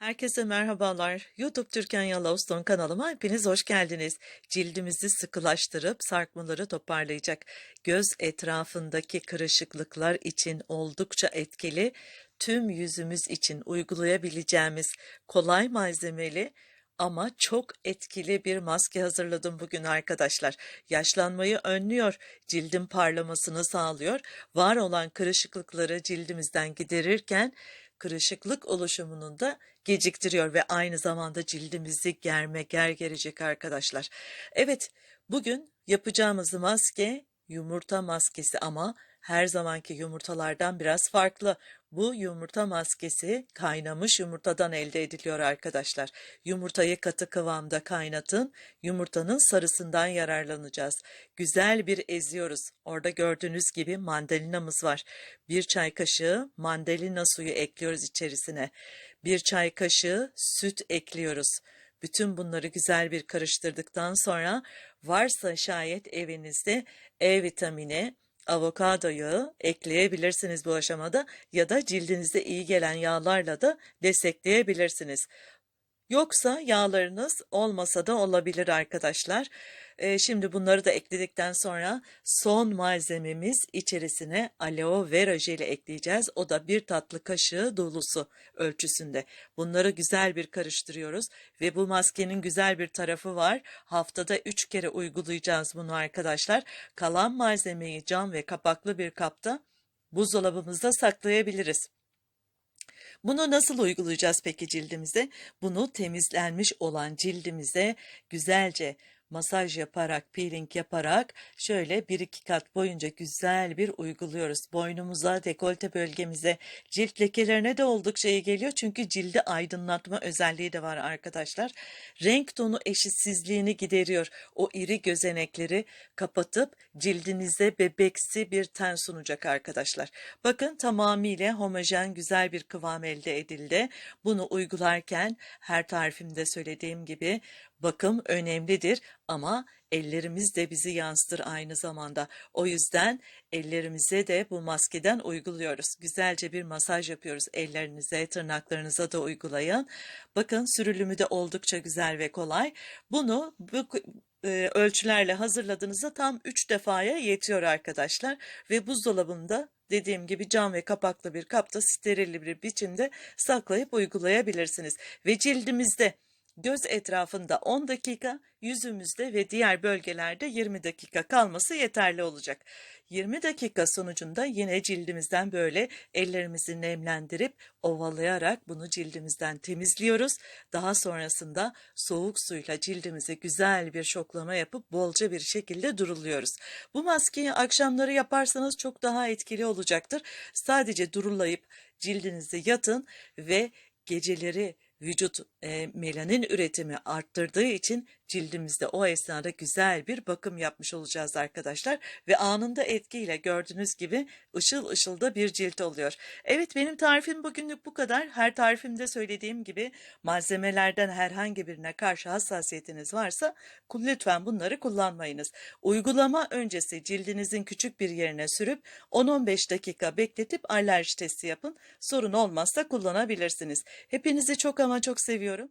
Herkese merhabalar. YouTube Türkan Yaloston kanalıma hepiniz hoş geldiniz. Cildimizi sıkılaştırıp sarkmaları toparlayacak, göz etrafındaki kırışıklıklar için oldukça etkili, tüm yüzümüz için uygulayabileceğimiz kolay malzemeli ama çok etkili bir maske hazırladım bugün arkadaşlar. Yaşlanmayı önlüyor, cildin parlamasını sağlıyor, var olan kırışıklıkları cildimizden giderirken kırışıklık oluşumunu da geciktiriyor ve aynı zamanda cildimizi germe ger gerecek arkadaşlar. Evet, bugün yapacağımız maske yumurta maskesi ama her zamanki yumurtalardan biraz farklı. Bu yumurta maskesi kaynamış yumurtadan elde ediliyor arkadaşlar. Yumurtayı katı kıvamda kaynatın, yumurtanın sarısından yararlanacağız. Güzel bir eziyoruz. Orada gördüğünüz gibi mandalinamız var. Bir çay kaşığı mandalina suyu ekliyoruz içerisine. Bir çay kaşığı süt ekliyoruz. Bütün bunları güzel bir karıştırdıktan sonra varsa şayet evinizde E vitamini, avokado yağı ekleyebilirsiniz bu aşamada ya da cildinize iyi gelen yağlarla da destekleyebilirsiniz. Yoksa yağlarınız olmasa da olabilir arkadaşlar. Şimdi bunları da ekledikten sonra son malzememiz içerisine aloe vera jeli ekleyeceğiz. O da bir tatlı kaşığı dolusu ölçüsünde. Bunları güzel bir karıştırıyoruz ve bu maskenin güzel bir tarafı var. Haftada 3 kere uygulayacağız bunu arkadaşlar. Kalan malzemeyi cam ve kapaklı bir kapta buzdolabımızda saklayabiliriz. Bunu nasıl uygulayacağız peki cildimize? Bunu temizlenmiş olan cildimize güzelce masaj yaparak, peeling yaparak şöyle bir iki kat boyunca güzel bir uyguluyoruz. Boynumuza, dekolte bölgemize, cilt lekelerine de oldukça iyi geliyor. Çünkü cildi aydınlatma özelliği de var arkadaşlar. Renk tonu eşitsizliğini gideriyor. O iri gözenekleri kapatıp cildinize bebeksi bir ten sunacak arkadaşlar. Bakın tamamıyla homojen güzel bir kıvam elde edildi. Bunu uygularken her tarifimde söylediğim gibi bakım önemlidir ama ellerimiz de bizi yansıtır aynı zamanda. O yüzden ellerimize de bu maskeden uyguluyoruz. Güzelce bir masaj yapıyoruz ellerinize, tırnaklarınıza da uygulayın. Bakın sürülümü de oldukça güzel ve kolay. Bunu bu e, ölçülerle hazırladığınızda tam 3 defaya yetiyor arkadaşlar ve buzdolabında dediğim gibi cam ve kapaklı bir kapta steril bir biçimde saklayıp uygulayabilirsiniz ve cildimizde göz etrafında 10 dakika, yüzümüzde ve diğer bölgelerde 20 dakika kalması yeterli olacak. 20 dakika sonucunda yine cildimizden böyle ellerimizi nemlendirip ovalayarak bunu cildimizden temizliyoruz. Daha sonrasında soğuk suyla cildimize güzel bir şoklama yapıp bolca bir şekilde duruluyoruz. Bu maskeyi akşamları yaparsanız çok daha etkili olacaktır. Sadece durulayıp cildinize yatın ve geceleri vücut e, melanin üretimi arttırdığı için cildimizde o esnada güzel bir bakım yapmış olacağız arkadaşlar ve anında etkiyle gördüğünüz gibi ışıl ışıl da bir cilt oluyor. Evet benim tarifim bugünlük bu kadar. Her tarifimde söylediğim gibi malzemelerden herhangi birine karşı hassasiyetiniz varsa lütfen bunları kullanmayınız. Uygulama öncesi cildinizin küçük bir yerine sürüp 10-15 dakika bekletip alerji testi yapın. Sorun olmazsa kullanabilirsiniz. Hepinizi çok ama çok seviyorum.